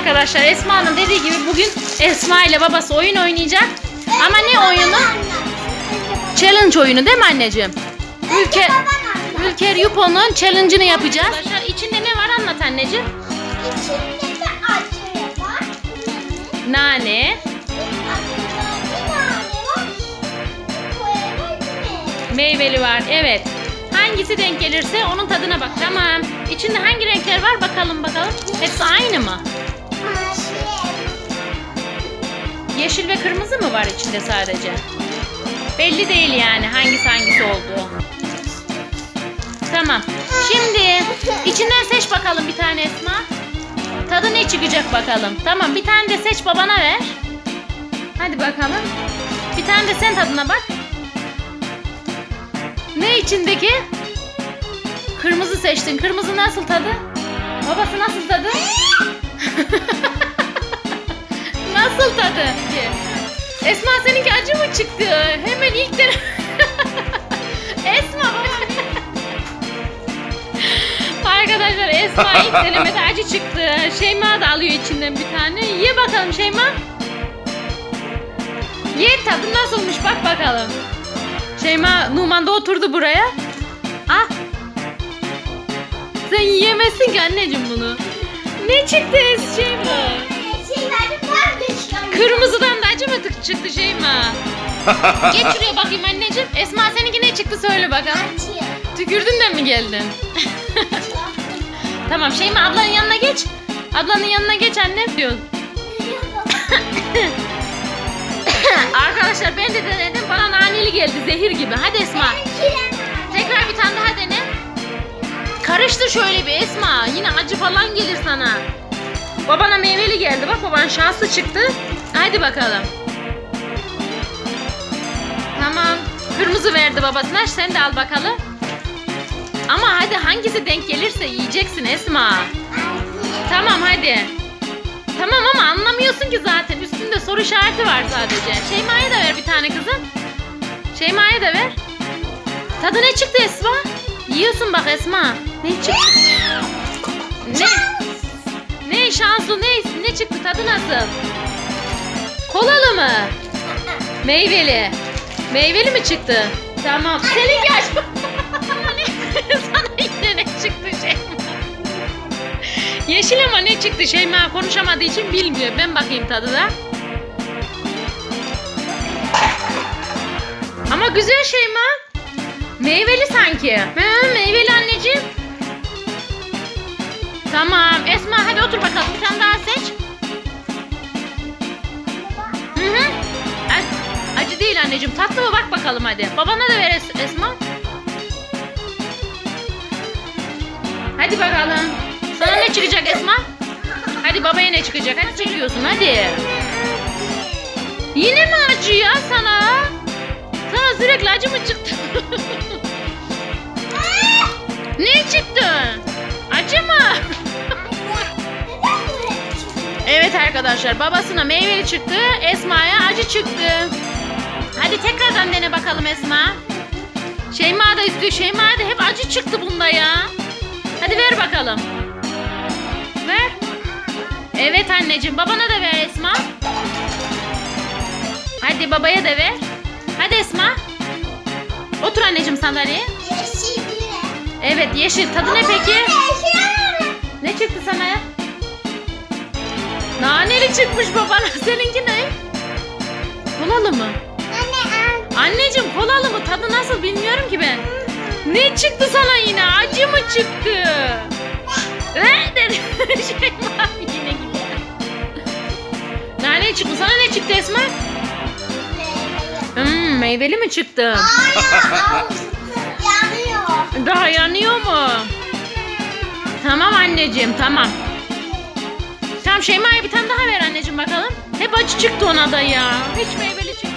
arkadaşlar Esma'nın dediği gibi bugün Esma ile babası oyun oynayacak. Ama ne oyunu? Challenge oyunu değil mi anneciğim? Ülke Ülker Yupo'nun challenge'ını yapacağız. Arkadaşlar içinde ne var anlat anneciğim. İçinde de acı var. Nane, meyveli var. Evet. Hangisi denk gelirse onun tadına bak. Tamam. İçinde hangi renkler var bakalım bakalım. Hepsi aynı mı? Kırmızı mı var içinde sadece? Belli değil yani hangisi hangisi olduğu. Tamam. Şimdi içinden seç bakalım bir tane Esma. Tadı ne çıkacak bakalım. Tamam bir tane de seç babana ver. Hadi bakalım. Bir tane de sen tadına bak. Ne içindeki? Kırmızı seçtin. Kırmızı nasıl tadı? Babası nasıl tadı? nasıl tadı? Esma seninki acı mı çıktı? Hemen ilk de... Esma. Arkadaşlar Esma ilk denemede acı çıktı. Şeyma da alıyor içinden bir tane. Ye bakalım Şeyma. Ye tadı nasılmış bak bakalım. Şeyma Numan da oturdu buraya. Ah. Sen yiyemezsin ki anneciğim bunu. Ne çıktı Şeyma? Çıktı Şeyma? Geç şuraya bakayım anneciğim. Esma seninki ne çıktı söyle bakalım. Tükürdün de mi geldin? tamam Şeyma ablanın yanına geç. Ablanın yanına geç anne diyor. Arkadaşlar ben de denedim bana naneli geldi zehir gibi. Hadi Esma. Tekrar bir tane daha dene. Karıştır şöyle bir Esma. Yine acı falan gelir sana. Babana meyveli geldi. Bak baban şanslı çıktı. Hadi bakalım. Tamam. Kırmızı verdi babasına. Sen de al bakalım. Ama hadi hangisi denk gelirse yiyeceksin Esma. Tamam hadi. Tamam ama anlamıyorsun ki zaten. Üstünde soru işareti var sadece. Şeyma'ya da ver bir tane kızım. Şeyma'ya da ver. Tadı ne çıktı Esma? Yiyorsun bak Esma. Ne çıktı? Ne? Ne şanslı ne? Ne çıktı? Tadı nasıl? Kolalı mı? Meyveli. Meyveli mi çıktı? Tamam. Senin yaş. Sana yine ne çıktı Şeyma? Yeşil ama ne çıktı Şeyma konuşamadığı için bilmiyor. Ben bakayım tadına. Ama güzel Şeyma. Meyveli sanki. Hı, meyveli anneciğim. Tamam. Esma hadi otur bakalım. Bir tane daha seç. Anneciğim. Tatlı mı bak bakalım hadi. Babana da ver Es- Esma. Hadi bakalım. Sana ne çıkacak Esma? Hadi babaya ne çıkacak? Hadi çekiyorsun hadi. Yine mi acı ya sana? Sana sürekli acı mı çıktı? ne çıktı? Acı mı? Evet arkadaşlar babasına meyveli çıktı. Esma'ya acı çıktı. Hadi tekrardan dene bakalım Esma. Şeyma da istiyor. Şeyma da hep acı çıktı bunda ya. Hadi ver bakalım. Ver. Evet anneciğim babana da ver Esma. Hadi babaya da ver. Hadi Esma. Otur anneciğim sandalyeye. Evet yeşil. Tadı ne peki? Ne çıktı sana ya? Naneli çıkmış babana. Seninki ne? Kolalı mı? Anneciğim kolalı mı? Tadı nasıl bilmiyorum ki ben. Ne çıktı sana yine? Acı mı çıktı? Ne dedi? Şeyma yine gidiyor. Nane çıktı. Sana ne çıktı Esma? Hmm, meyveli mi çıktı? Daha yanıyor mu? Tamam anneciğim tamam. Tamam Şeyma'ya bir tane daha ver anneciğim bakalım. Hep acı çıktı ona da ya. Hiç meyveli çıktı.